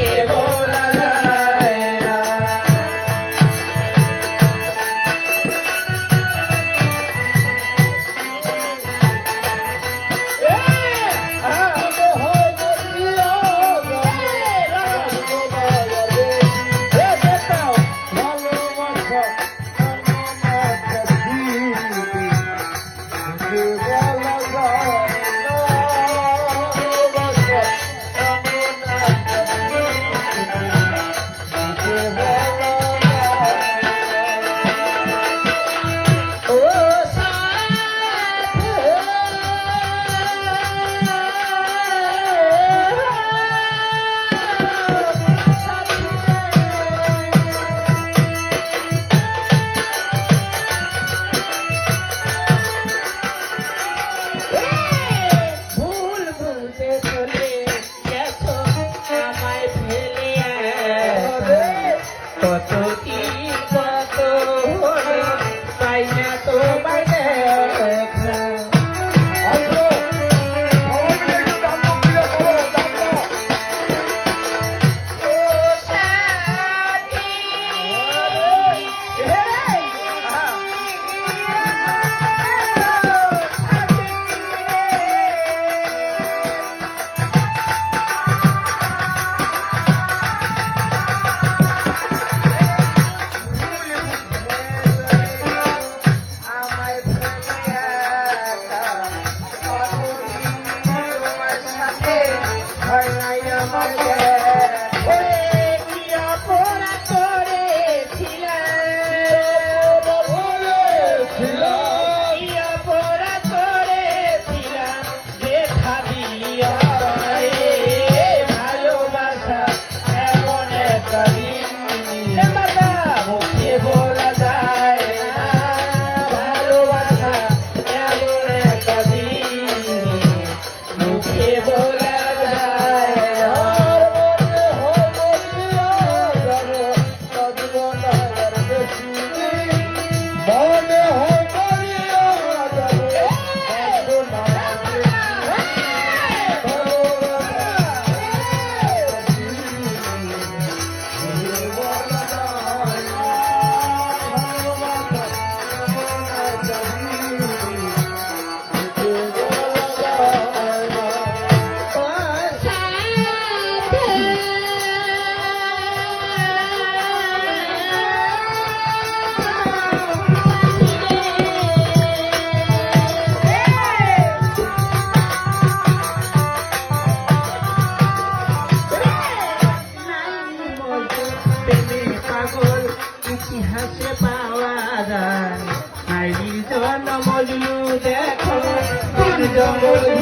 Yeah. কত ইতিহাসে পাওয়া যায়। নারী জন্মলু দেখো জন্মলু